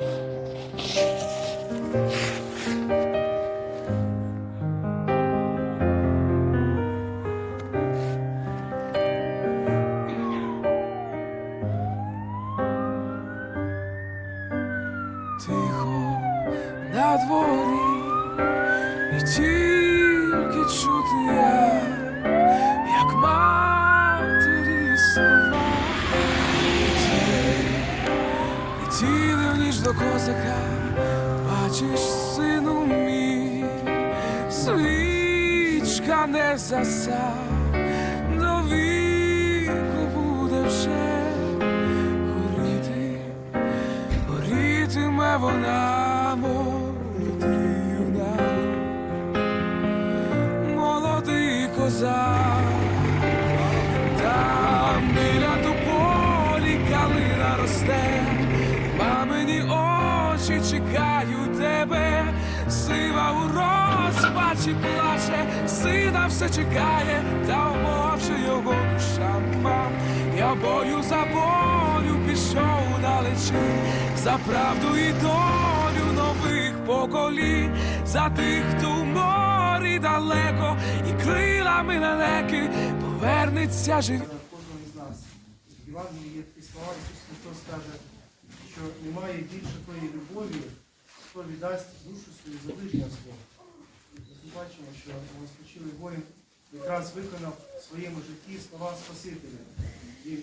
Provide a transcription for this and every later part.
you свічка не заса, до віку буде вже горіти. Горітиме вона молодина, молодий козак, сина все чекає, та умовши його душа мам. Я бою за волю пішов далечі, за правду і долю нових поколінь, за тих, хто в морі далеко, і крилами лелеки повернеться живі. кожного із нас. Євангелії є слова, Ісус Христос каже, що немає більше тої любові, хто віддасть душу свою за ближнього свого. Бачимо, що розпочилий воїн якраз виконав в своєму житті слова Спасителя. Він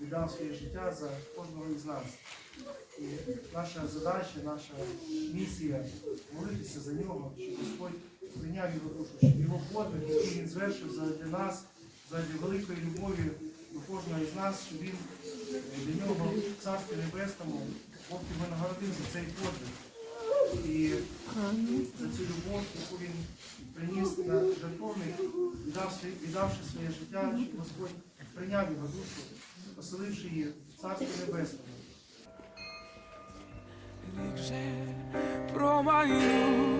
віддав своє життя за кожного із нас. І наша задача, наша місія молитися за нього, щоб Господь прийняв його душу, щоб його подвиг, який він звершив заради нас, заради великої любові до кожного із нас, щоб він е, для нього в Царстві Небесному Бог його нагородив за цей подвиг. І за цю любов, яку він приніс на жертовник, віддав віддавши своє життя, щоб Господь прийняв його душу, поселивши її в Царстві Небесному. Вже промайну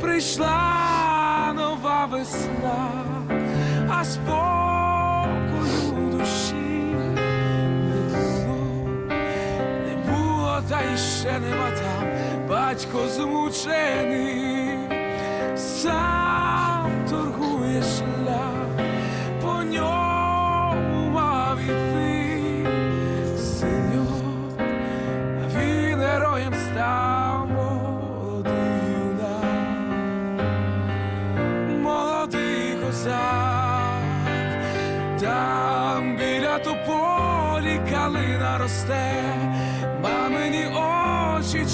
прийшла нова весна, а спокою душі не було, не було, та й ще нема там батько змучений, сам торгує шлях, по ньому мав іти син його. Він героєм став молодий юнак, молодий козак, там біля тополі калина росте, мамині очі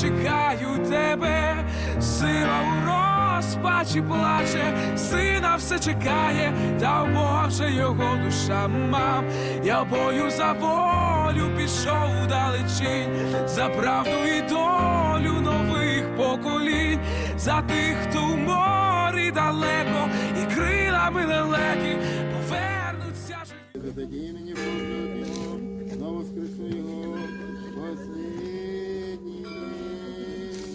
чекають тебе, сила у розпачі плаче, сина все чекає, та в його душа мам. Я бою за волю пішов далечінь, за правду і долю нових поколінь, за тих, хто в морі далеко, і крилами лелеки повернуться живі. Божого Його, на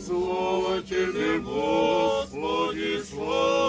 Слава Тебе, Господи, слава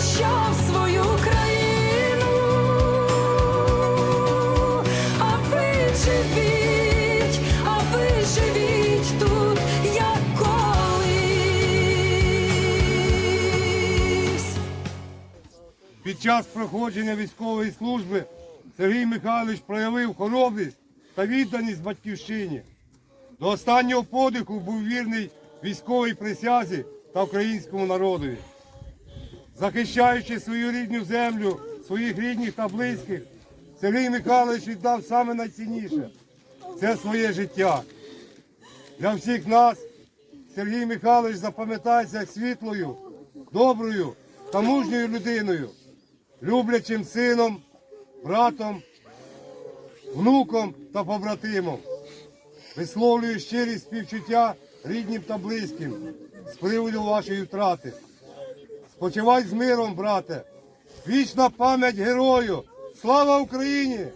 Захищав свою країну, а ви живіть, а ви живіть тут, як. Під час проходження військової служби Сергій Михайлович проявив хоробрість та відданість батьківщині. До останнього подиху був вірний військовій присязі та українському народові. Захищаючи свою рідну землю, своїх рідних та близьких, Сергій Михайлович віддав саме найцінніше це своє життя. Для всіх нас Сергій Михайлович запам'ятається світлою, доброю та мужньою людиною, люблячим сином, братом, внуком та побратимом. Висловлюю щирі співчуття рідним та близьким з приводу вашої втрати. Спочивай з миром, брате. Вічна пам'ять герою. Слава Україні!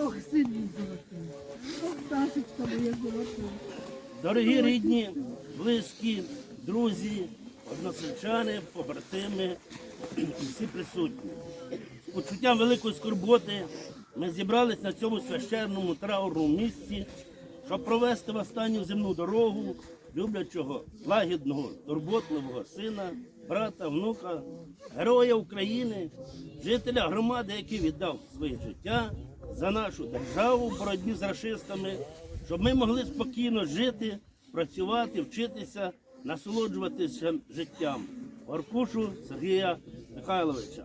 Ох, син мій золотий. Ох, пташечка моя золота. Дорогі рідні, близькі, друзі, односельчани, побратими і всі присутні. З почуттям великої скорботи ми зібрались на цьому священному траурному місці, щоб провести в останню земну дорогу люблячого, лагідного, турботливого сина, брата, внука, героя України, жителя громади, який віддав своє життя за нашу державу в боротьбі з рашистами, щоб ми могли спокійно жити, працювати, вчитися, насолоджуватися життям. Аркушу Сергія Михайловича.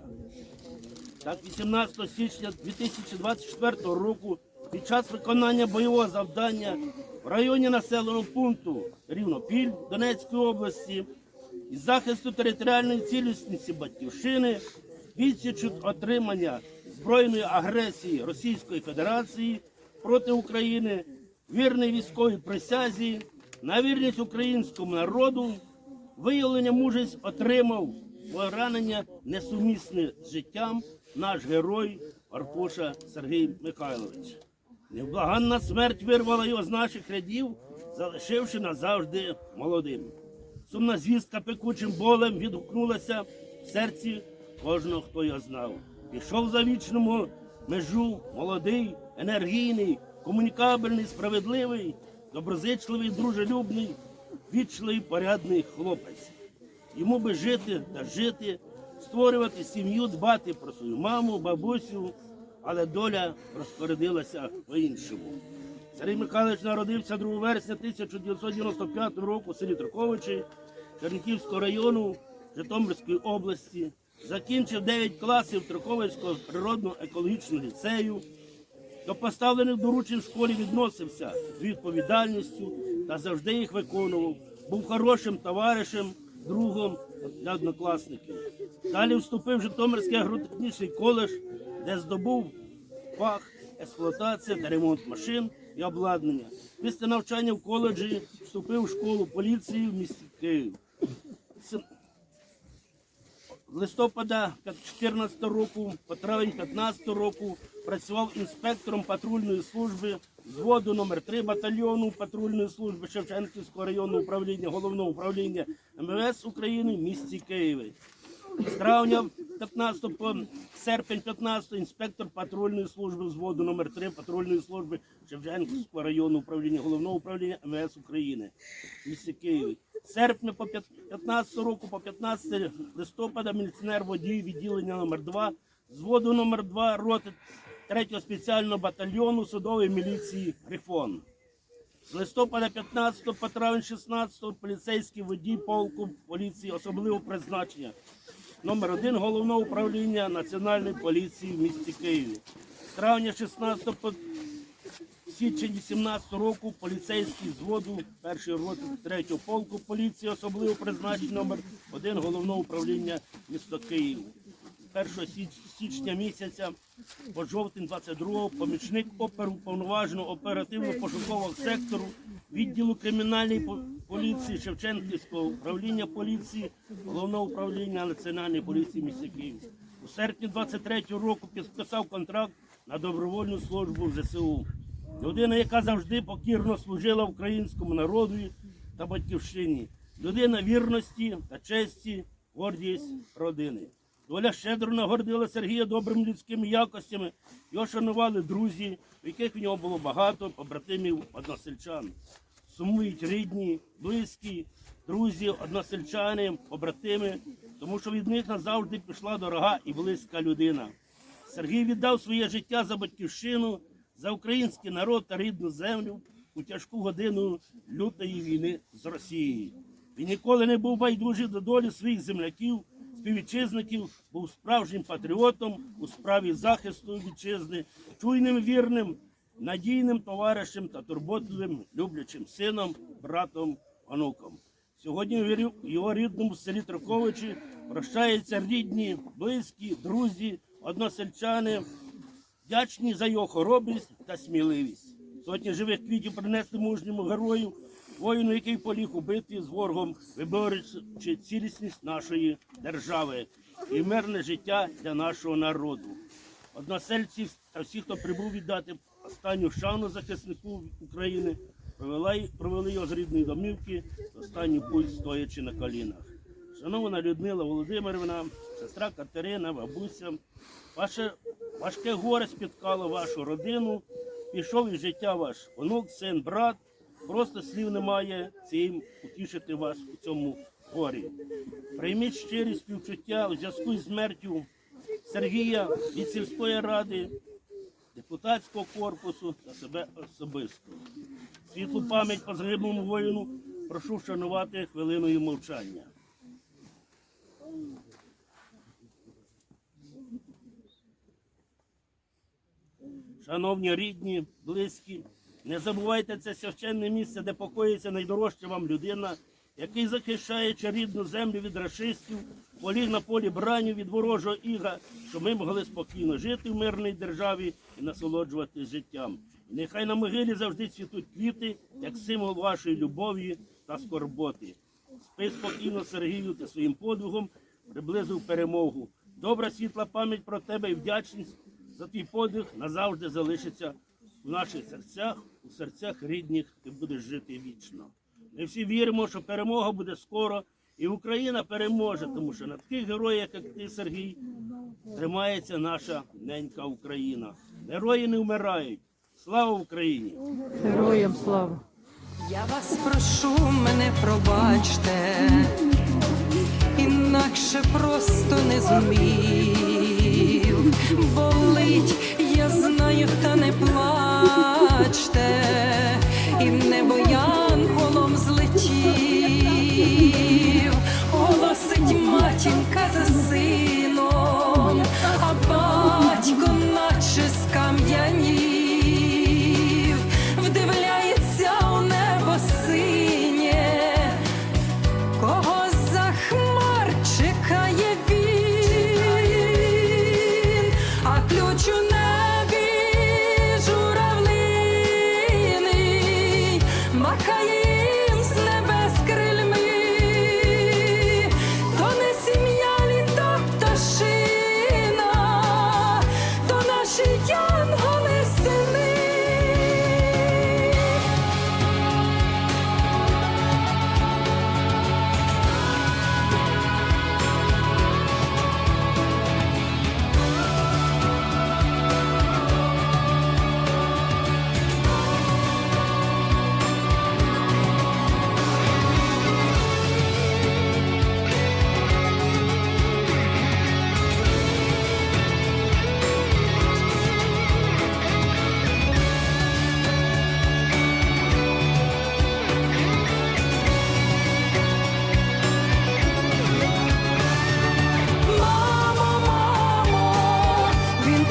Так, 18 січня 2024 року під час виконання бойового завдання в районі населеного пункту Рівнопіль Донецької області із захисту територіальної цілісності Батьківщини, відсічу отримання збройної агресії Російської Федерації проти України, вірний військовій присязі, на вірність українському народу, виявлення мужесть отримав поранення несумісне з життям наш герой Аркуша Сергій Михайлович. Невблаганна смерть вирвала його з наших рядів, залишивши назавжди молодим. Сумна звістка пекучим болем відгукнулася в серці кожного, хто його знав. Пішов за вічному межу молодий, енергійний, комунікабельний, справедливий, доброзичливий, дружелюбний, вічливий, порядний хлопець. Йому би жити та жити, створювати сім'ю, дбати про свою маму, бабусю, але доля розпорядилася по-іншому. Сергій Михайлович народився 2 вересня 1995 року в селі Троковичі Чернігівського району Житомирської області. Закінчив 9 класів Троковицького природно-екологічного ліцею. До поставлених доручень в школі відносився з відповідальністю та завжди їх виконував. Був хорошим товаришем, другом для однокласників. Далі вступив в Житомирський агротехнічний коледж, де здобув фах, експлуатація та ремонт машин і обладнання. Після навчання в коледжі вступив в школу поліції в місті Київ. З листопада 2014 року по травень 2015 року працював інспектором патрульної служби взводу номер 3 батальйону патрульної служби Шевченківського районного управління головного управління МВС України в місті Києві. З травня 15 по серпень 15 інспектор патрульної служби взводу номер 3 патрульної служби Шевченківського районного управління головного управління МВС України місті Києві. Серпня по 15 року по 15 листопада міліціонер водій відділення номер 2 взводу номер 2 роти 3 спеціального батальйону судової міліції Грифон. З листопада 15 по травень 16 поліцейський водій полку поліції особливого призначення номер 1 головного управління Національної поліції в місті Києві. З травня 16 по січень 18 року поліцейський зводу першої роти 3 полку поліції особливо призначення номер 1 головного управління міста Київ. З 1 січня місяця по жовтень 22-го помічник оперу повноваженого оперативно-пошукового сектору відділу кримінальної поліції Шевченківського управління поліції головного управління Національної поліції міста Київ. У серпні 23-го року підписав контракт на добровольну службу в ЗСУ. Людина, яка завжди покірно служила українському народу та батьківщині. Людина вірності та честі, гордість родини. Доля щедро нагордила Сергія добрими людськими якостями. Його шанували друзі, в яких в нього було багато побратимів односельчан. Сумують рідні, близькі, друзі, односельчани, побратими, тому що від них назавжди пішла дорога і близька людина. Сергій віддав своє життя за батьківщину, за український народ та рідну землю у тяжку годину лютої війни з Росією. Він ніколи не був байдужий до долі своїх земляків, співвітчизників, був справжнім патріотом у справі захисту вітчизни, чуйним вірним, надійним товаришем та турботливим, люблячим сином, братом, онуком. Сьогодні в його рідному селі Троковичі прощаються рідні, близькі, друзі, односельчани, вдячні за його хоробрість та сміливість. Сотні живих квітів принесли мужньому герою, воїну, який поліг у з ворогом, виборюючи цілісність нашої держави і мирне життя для нашого народу. Односельці та всі, хто прибув віддати останню шану захиснику України, провели, провели його з рідної домівки, останню путь стоячи на колінах. Шановна Людмила Володимирівна, сестра Катерина, бабуся, ваше важке горе спіткало вашу родину, пішов із життя ваш онук, син, брат. Просто слів немає цим утішити вас у цьому горі. Прийміть щирі співчуття у зв'язку із смертю Сергія від сільської ради, депутатського корпусу та себе особисто. Світлу пам'ять по позгиблому воїну прошу вшанувати хвилиною мовчання. Шановні рідні, близькі, не забувайте це священне місце, де покоїться найдорожча вам людина який захищаючи рідну землю від рашистів, поліг на полі браню від ворожого іга, щоб ми могли спокійно жити в мирній державі і насолоджуватися життям. І нехай на могилі завжди цвітуть квіти, як символ вашої любові та скорботи. Спи спокійно, Сергію, ти своїм подвигом приблизив перемогу. Добра світла пам'ять про тебе і вдячність за твій подвиг назавжди залишиться в наших серцях, у серцях рідних ти будеш жити вічно. Ми всі віримо, що перемога буде скоро, і Україна переможе, тому що на таких героях, як ти, Сергій, тримається наша ненька Україна. Герої не вмирають. Слава Україні! Героям слава. Я вас прошу, мене пробачте, інакше просто не зумів. Болить, я знаю, та не плачте, і в небо янголом злетів, голосить матінка за сином, а батько наче скам'янів,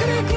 він крикнув